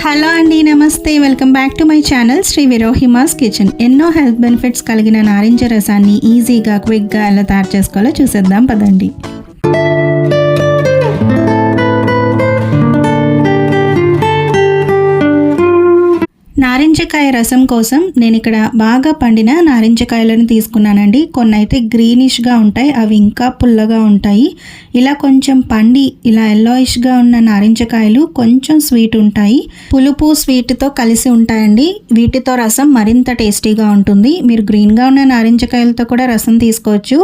Hello అండి నమస్తే. Welcome back to my channel Sri Virohima's kitchen ఎన్నో హెల్త్ బెనిఫిట్స్ కలిగిన నారింజ రసాన్ని ఈజీగా క్విక్గా ఎలా తయారు చేసుకోవాలో చూసేద్దాం పదండి. నారింజకాయ రసం కోసం నేను ఇక్కడ బాగా పండిన నారింజకాయలను తీసుకున్నానండి. కొన్ని అయితే గ్రీనిష్గా ఉంటాయి అవి ఇంకా పుల్లగా ఉంటాయి. ఇలా కొంచెం పండి ఇలా ఎల్లోయిష్గా ఉన్న నారింజకాయలు కొంచెం స్వీట్ ఉంటాయి. పులుపు స్వీట్తో కలిసి ఉంటాయండి. వీటితో రసం మరింత టేస్టీగా ఉంటుంది. మీరు గ్రీన్గా ఉన్న నారింజకాయలతో కూడా రసం తీసుకోవచ్చు.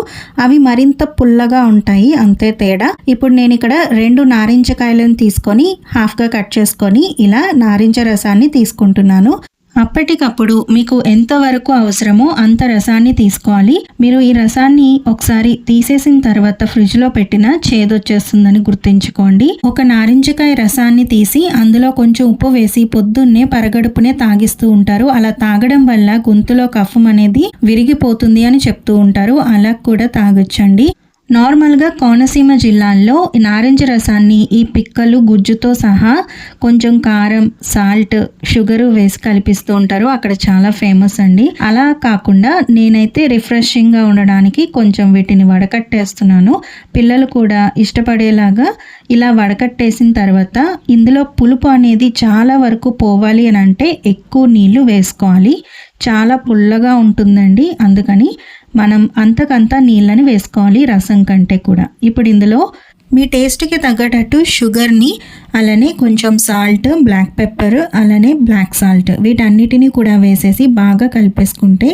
అవి మరింత పుల్లగా ఉంటాయి అంతే తేడా. ఇప్పుడు నేను ఇక్కడ రెండు నారింజకాయలను తీసుకొని హాఫ్గా కట్ చేసుకొని ఇలా నారింజ రసాన్ని తీసుకుంటున్నాను. అప్పటికప్పుడు మీకు ఎంత వరకు అవసరమో అంత రసాన్ని తీసుకోవాలి. మీరు ఈ రసాన్ని ఒకసారి తీసేసిన తర్వాత ఫ్రిడ్జ్లో పెట్టిన చేదొచ్చేస్తుందని గుర్తుంచుకోండి. ఒక నారింజకాయ రసాన్ని తీసి అందులో కొంచెం ఉప్పు వేసి పొద్దున్నే పరగడుపునే తాగిస్తూ ఉంటారు. అలా తాగడం వల్ల గొంతులో కఫం అనేది విరిగిపోతుంది అని చెప్తూ ఉంటారు. అలా కూడా తాగొచ్చండి. నార్మల్గా కోనసీమ జిల్లాల్లో నారింజ రసాన్ని ఈ పిక్కలు గుజ్జుతో సహా కొంచెం కారం సాల్ట్ షుగరు వేసి కలిపిస్తూ ఉంటారు. అక్కడ చాలా ఫేమస్ అండి. అలా కాకుండా నేనైతే రిఫ్రెషింగ్గా ఉండడానికి కొంచెం వీటిని వడకట్టేస్తున్నాను. పిల్లలు కూడా ఇష్టపడేలాగా ఇలా వడకట్టేసిన తర్వాత ఇందులో పులుపు అనేది చాలా వరకు పోవాలి అని అంటే ఎక్కువ నీళ్ళు వేసుకోవాలి. చాలా పుల్లగా ఉంటుందండి. అందుకని మనం అంతకంతా నీళ్ళని వేసుకోవాలి రసం కంటే కూడా. ఇప్పుడు ఇందులో మీ టేస్ట్కి తగ్గటట్టు షుగర్ని అలానే కొంచెం సాల్ట్ బ్లాక్ పెప్పర్ అలానే బ్లాక్ సాల్ట్ వీటన్నిటిని కూడా వేసేసి బాగా కలిపేసుకుంటే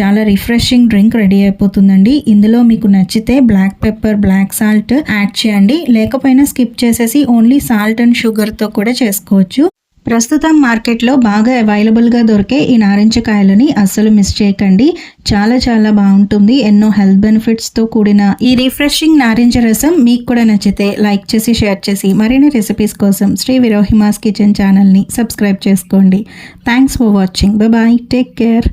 చాలా రిఫ్రెషింగ్ డ్రింక్ రెడీ అయిపోతుందండి. ఇందులో మీకు నచ్చితే black pepper black salt add చేయండి. లేకపోయినా స్కిప్ చేసేసి ఓన్లీ సాల్ట్ అండ్ షుగర్తో కూడా చేసుకోవచ్చు. ప్రస్తుతం మార్కెట్లో బాగా అవైలబుల్గా దొరికే ఈ నారింజ కాయలని అస్సలు మిస్ చేయకండి. చాలా చాలా బాగుంటుంది. ఎన్నో హెల్త్ బెనిఫిట్స్తో కూడిన ఈ రిఫ్రెషింగ్ నారింజ రసం మీకు కూడా నచ్చితే లైక్ చేసి షేర్ చేసి మరిన్ని రెసిపీస్ కోసం శ్రీ విరోహిమాస్ కిచెన్ ఛానల్ని సబ్స్క్రైబ్ చేసుకోండి. Thanks for watching. Bye. Take care.